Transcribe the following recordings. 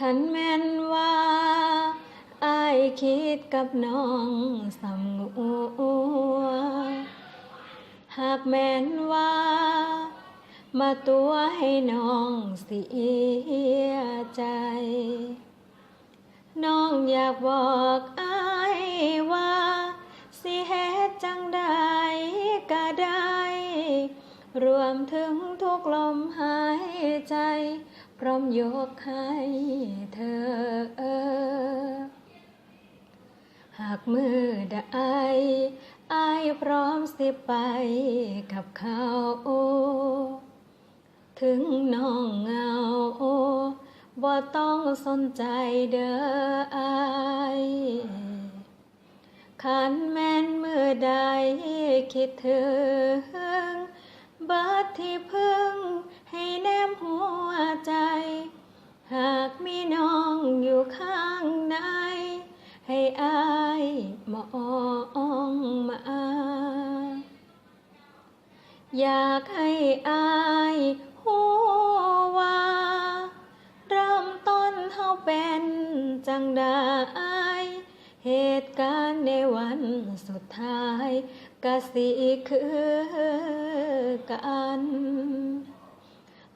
ขันแม่นว่าอายคิดกับน้องสำงัวหากแม่นว่า มาตัวให้น้องเสียใจ น้องอยากบอกอายว่า สิเฮ็ดจังใดก็ได้ รวมถึงทุกลมหายใจ ร้อมยกให้เธอ หากมือใดอายพร้อมสิไปกับเขาถึงน้องเงาบ่ต้องสนใจเด้ออายขันแม่นมือใดคิดถึงเบิดที่พึ่งให้แนมหัว ให้อายมองมา อยากให้อายหัว่าเริ่มต้นเฮาเป็นจังได้เหตุการณ์ในวันสุดท้ายกะสิคือกัน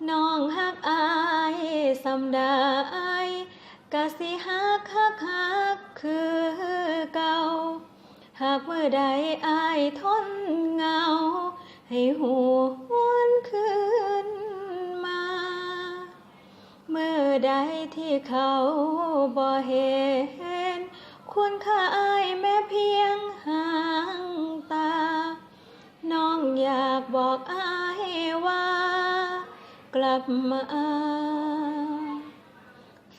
น้องฮักอายสำได้ กะสิฮักฮักฮักคือเก่า หากเมื่อใดอายทนเหงา ให้หวนคืนมา เมื่อใดที่เขาบ่เห็น คุณค่าอายแม้เพียงห่างตา น้องอยากบอกอายว่า กลับมา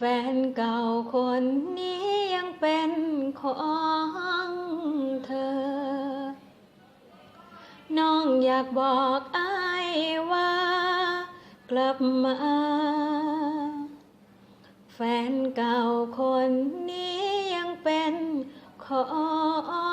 แฟนเก่าคนนี้ยังเป็นของเธอ น้องอยากบอกอายว่า กลับมา แฟนเก่าคนนี้ยังเป็นของ